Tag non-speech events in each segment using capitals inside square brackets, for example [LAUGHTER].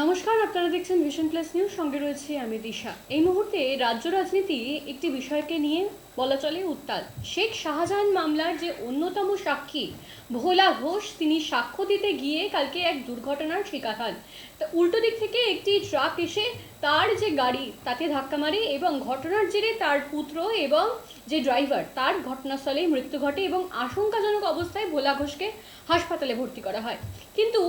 নমস্কার, আপনারা দেখছেন ভিশন প্লাস নিউজ সঙ্গে রয়েছে আমি দিশা। এই মুহূর্তে রাজ্য রাজনীতি একটি বিষয়কে নিয়ে বলা চলে উত্তাল। শেখ শাহজাহান মামলার যে অন্যতম সাক্ষী, ভোলা ঘোষ, তিনি সাক্ষ্য দিতে গিয়ে কালকে এক দুর্ঘটনার শিকার হন। তা উল্টো দিক থেকে একটি ট্রাক এসে তার যে গাড়ি তাতে ধাক্কা মারে এবং ঘটনার জেরে তার পুত্র এবং যে ড্রাইভার তার ঘটনাস্থলেই মৃত্যু ঘটে এবং আশঙ্কাজনক অবস্থায় ভোলা ঘোষকে হাসপাতালে ভর্তি করা হয়। কিন্তু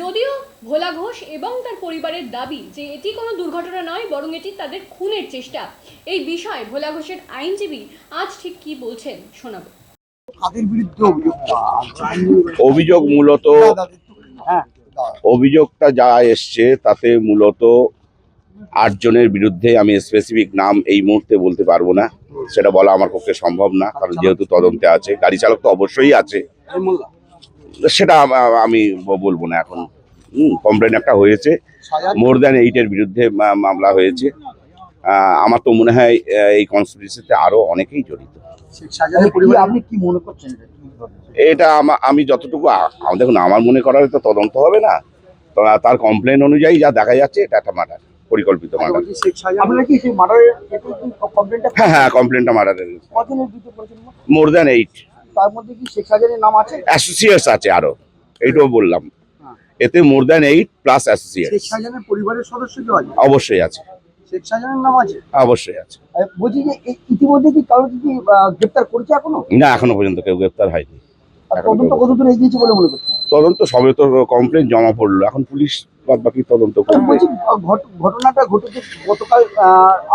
যদিও ভোলা ঘোষ এবং তার পরিবারের দাবি যে এটি কোনো দুর্ঘটনা নয় বরং এটি তাদের খুনের চেষ্টা এই বিষয়ে ভোলা ঘোষের আইনজীবী আজ ঠিক কি বলছেন শোনাবো। কাদের বিরুদ্ধে অভিযোগ অভিযোগ মূলত হ্যাঁ অভিযোগটা যা এসছে তাতে মূলত আটজনের বিরুদ্ধে আমি স্পেসিফিক নাম এই মুহূর্তে বলতে পারব না। সেটা বলা আমার পক্ষে সম্ভব না কারণ যেহেতু তদন্তে আছে। গাড়ি চালক তো অবশ্যই আছে। সেটা আমি বলব না এখন। কমপ্লেন একটা হয়েছে। মোর দ্যান এইটের বিরুদ্ধে মামলা হয়েছে। আমার তো মনে হয় এই কনস্পিরেসিতে আরও অনেকেই জড়িত। আপনি কি মনে করছেন এটা? আমা- যতটুকু দেখুন আমার মনে করার তো তদন্ত হবে না। তার কমপ্লেন অনুযায়ী যা দেখা যাচ্ছে এটা একটা মার্ডার পরিকল্পিত মার্ডার শেখ শাহজাহান কি সেই মার্ডারের কমপ্লেনটা হ্যাঁ হ্যাঁ কমপ্লেনটা মার্ডারের মোর দ্যান এইট তার মধ্যে কি শেখ নাম আছে? অ্যাসোসিয়েটস আছে আরও। এইটাও বললাম। হ্যাঁ। এতে more than eight plus associate Sheikh পরিবারের সদস্য আছে? অবশ্যই আছে। শেখ নাম আছে? অবশ্যই আছে। বলছি যে এই ইতিমধ্যে কি কারও কি করেছে এখনও? না এখনও পর্যন্ত কেউ গ্রেপ্তার হয়নি। আর তদন্ত কেউ- কত এগিয়েছে বলে মনে করছেন? তদন্ত সবে তো কমপ্লেন জমা পড়ল। এখন পুলিশ বাদ বাকি তদন্ত করবে। ঘটনাটা ঘটেছে গতকাল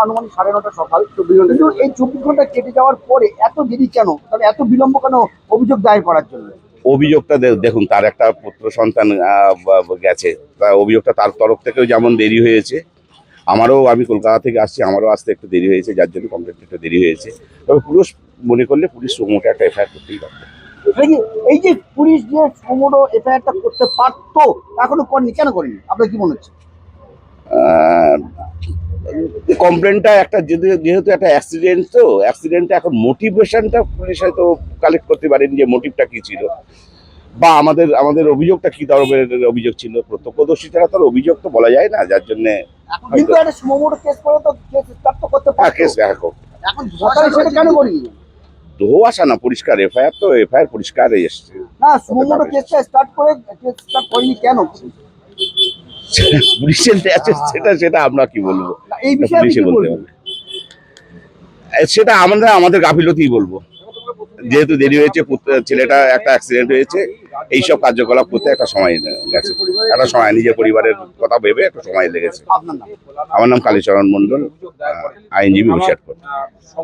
আনুমানিক সাড়ে নটা সকাল চব্বিশ ঘণ্টা। এই চব্বিশ ঘণ্টা কেটে যাওয়ার পরে এত দেরি কেন? তাহলে এত বিলম্ব কেন অভিযোগ দায়ের করার জন্য? অভিযোগটা দেখুন তার একটা পুত্র সন্তান গেছে। তা অভিযোগটা তার তরফ থেকেও যেমন দেরি হয়েছে আমারও আমি কলকাতা থেকে আসছি আমারও আসতে একটু দেরি হয়েছে যার জন্য কমপ্লেনটা একটু দেরি হয়েছে। তবে পুলিশ মনে করলে পুলিশ মোটে একটা এফআইআর করতেই পারবে। এটা কি এই যে পুলিশ যে সমুদ্র এফআইআরটা করতে পারতো এখনও করেনি কেন করেনি? আপনার কি মনে হচ্ছে? কমপ্লেনটা একটা যেহেতু- যেহেতু একটা অ্যাক্সিডেন্ট তো অ্যাক্সিডেন্টটা এখন মোটিভেশনটা পুলিশ হয়তো কালেক্ট করতে পারেনি যে মোটিভটা কি ছিল। বা আমাদের আমাদের অভিযোগটা কি ধরনের অভিযোগ ছিল? প্রত্যক্ষদর্শী ছাড়া তার অভিযোগ তো বলা যায় না যার জন্য একটা কেস করে তো কেস করতে হ্যাঁ কেস এখন এখন কেন করেনি? ধোয়াশা না পরিষ্কার এফআইআর তো এফআইআর পরিষ্কার এসছে। না সমুদ্র কেসটা স্টার্ট করে কেস স্টার্ট করেনি কেন? [LAUGHS] পুলিশের আছে সেটা সেটা আমরা কি বলব? এই বিষয়ে পুলিশে কি বলতে হবে। সেটা আমরা আমাদের গাফিলতিই বলব। যেহেতু দেরি হয়েছে ছেলেটা একটা অ্যাক্সিডেন্ট হয়েছে এইসব কার্যকলাপ করতে একটা সময় গেছে। একটা সময় নিজের পরিবারের কথা ভেবে একটা সময় লেগেছে। আমার নাম কালীচরণ মণ্ডল আহ, আইনজীবী হুশিয়ারপুর।